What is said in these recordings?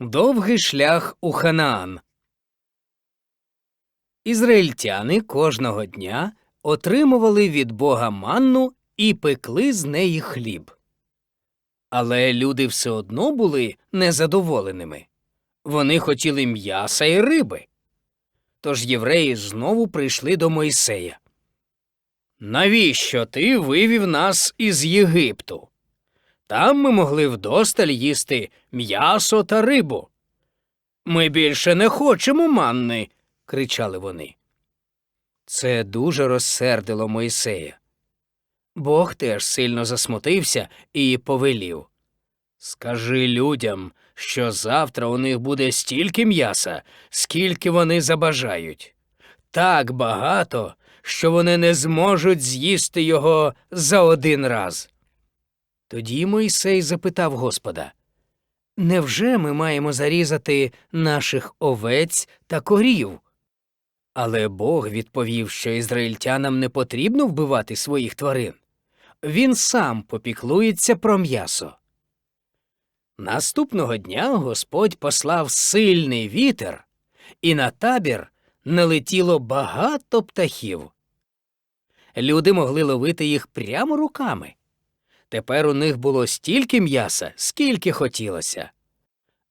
Довгий шлях у Ханаан. Ізраїльтяни кожного дня отримували від Бога манну і пекли з неї хліб. Але люди все одно були незадоволеними. Вони хотіли м'яса і риби. Тож євреї знову прийшли до Мойсея. Навіщо ти вивів нас із Єгипту? Там ми могли вдосталь їсти м'ясо та рибу. Ми більше не хочемо манни, кричали вони. Це дуже розсердило Мойсея. Бог теж сильно засмутився і повелів Скажи людям, що завтра у них буде стільки м'яса, скільки вони забажають. Так багато, що вони не зможуть з'їсти його за один раз. Тоді Мойсей запитав Господа Невже ми маємо зарізати наших овець та корів? Але Бог відповів, що ізраїльтянам не потрібно вбивати своїх тварин. Він сам попіклується про м'ясо. Наступного дня Господь послав сильний вітер, і на табір налетіло багато птахів. Люди могли ловити їх прямо руками. Тепер у них було стільки м'яса, скільки хотілося.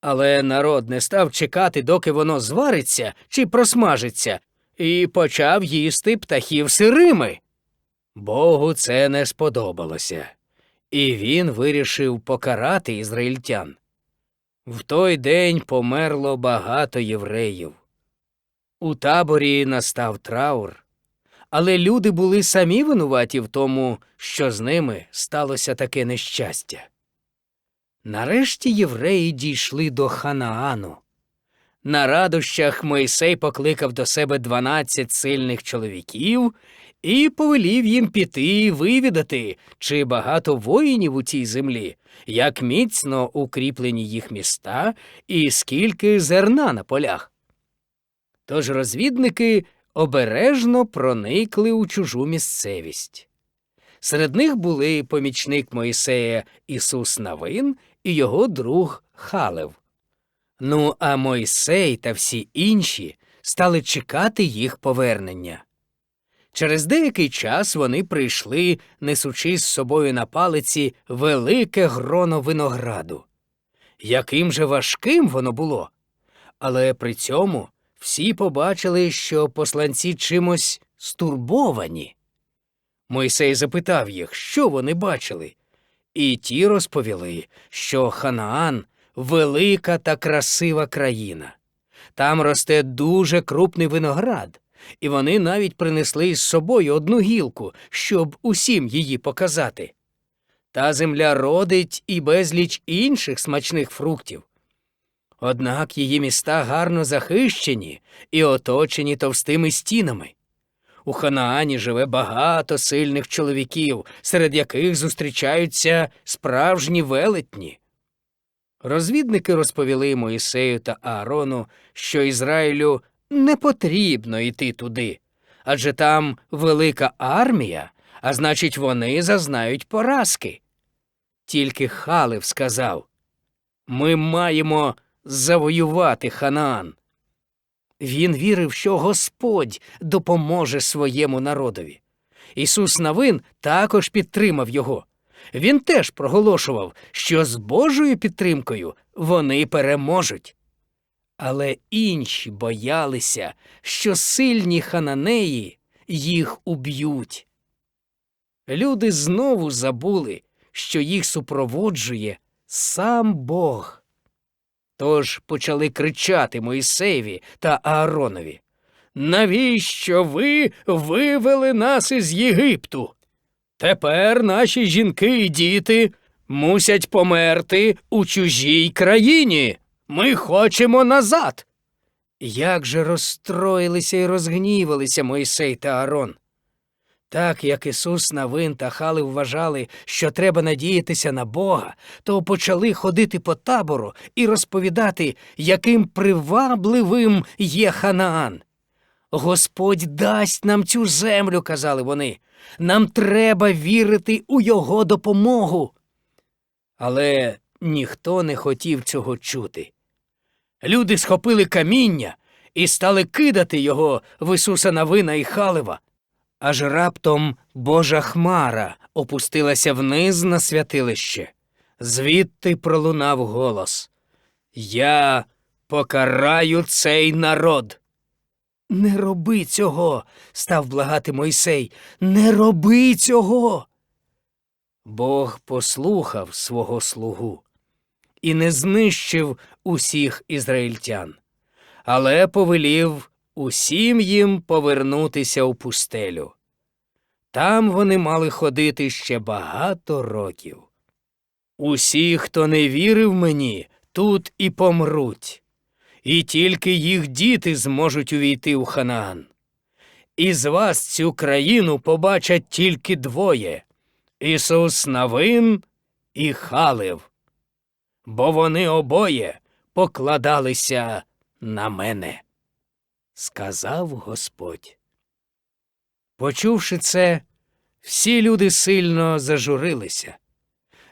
Але народ не став чекати, доки воно звариться чи просмажиться, і почав їсти птахів сирими. Богу це не сподобалося, і він вирішив покарати ізраїльтян. В той день померло багато євреїв. У таборі настав траур, але люди були самі винуваті в тому, що з ними сталося таке нещастя. Нарешті євреї дійшли до Ханаану. На радощах Мойсей покликав до себе дванадцять сильних чоловіків і повелів їм піти і вивідати, чи багато воїнів у цій землі, як міцно укріплені їх міста і скільки зерна на полях. Тож розвідники обережно проникли у чужу місцевість. Серед них були помічник Мойсея Ісус Навин і його друг Халев. Ну, а Мойсей та всі інші стали чекати їх повернення. Через деякий час вони прийшли, несучи з собою на палиці велике гроно винограду. Яким же важким воно було. Але при цьому всі побачили, що посланці чимось стурбовані. Мойсей запитав їх, що вони бачили, і ті розповіли, що Ханаан велика та красива країна. Там росте дуже крупний виноград, і вони навіть принесли з собою одну гілку, щоб усім її показати. Та земля родить і безліч інших смачних фруктів. Однак її міста гарно захищені і оточені товстими стінами. У Ханаані живе багато сильних чоловіків, серед яких зустрічаються справжні велетні. Розвідники розповіли Моїсею та Аарону, що Ізраїлю не потрібно йти туди, адже там велика армія, а значить, вони зазнають поразки. Тільки Халев сказав Ми маємо завоювати Ханаан. Він вірив, що Господь допоможе своєму народові. Ісус Навин також підтримав його. Він теж проголошував, що з Божою підтримкою вони переможуть. Але інші боялися, що сильні хананеї їх уб'ють. Люди знову забули, що їх супроводжує сам Бог. Тож почали кричати Моїсеєві та Ааронові. Навіщо ви вивели нас із Єгипту? Тепер наші жінки і діти мусять померти у чужій країні. Ми хочемо назад. Як же розстроїлися і розгнівалися Мойсей та Аарон. Так як Ісус Навин та Хали вважали, що треба надіятися на Бога, то почали ходити по табору і розповідати, яким привабливим є Ханаан. Господь дасть нам цю землю, казали вони. Нам треба вірити у його допомогу. Але ніхто не хотів цього чути. Люди схопили каміння і стали кидати його в Ісуса Навина і Халева. Аж раптом Божа хмара опустилася вниз на святилище. Звідти пролунав голос Я покараю цей народ. Не роби цього, став благати Мойсей. Не роби цього. Бог послухав свого слугу і не знищив усіх ізраїльтян, але повелів усім їм повернутися у пустелю. Там вони мали ходити ще багато років. Усі, хто не вірив мені, тут і помруть, і тільки їх діти зможуть увійти у Ханаан. Із вас цю країну побачать тільки двоє Ісус Навин і Халев, бо вони обоє покладалися на мене, сказав Господь. Почувши це, всі люди сильно зажурилися.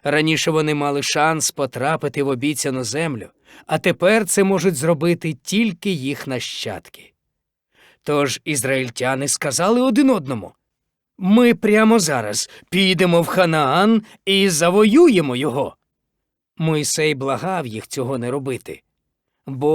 Раніше вони мали шанс потрапити в обіцяну землю, а тепер це можуть зробити тільки їх нащадки. Тож ізраїльтяни сказали один одному Ми прямо зараз підемо в Ханаан і завоюємо його. Мойсей благав їх цього не робити, бо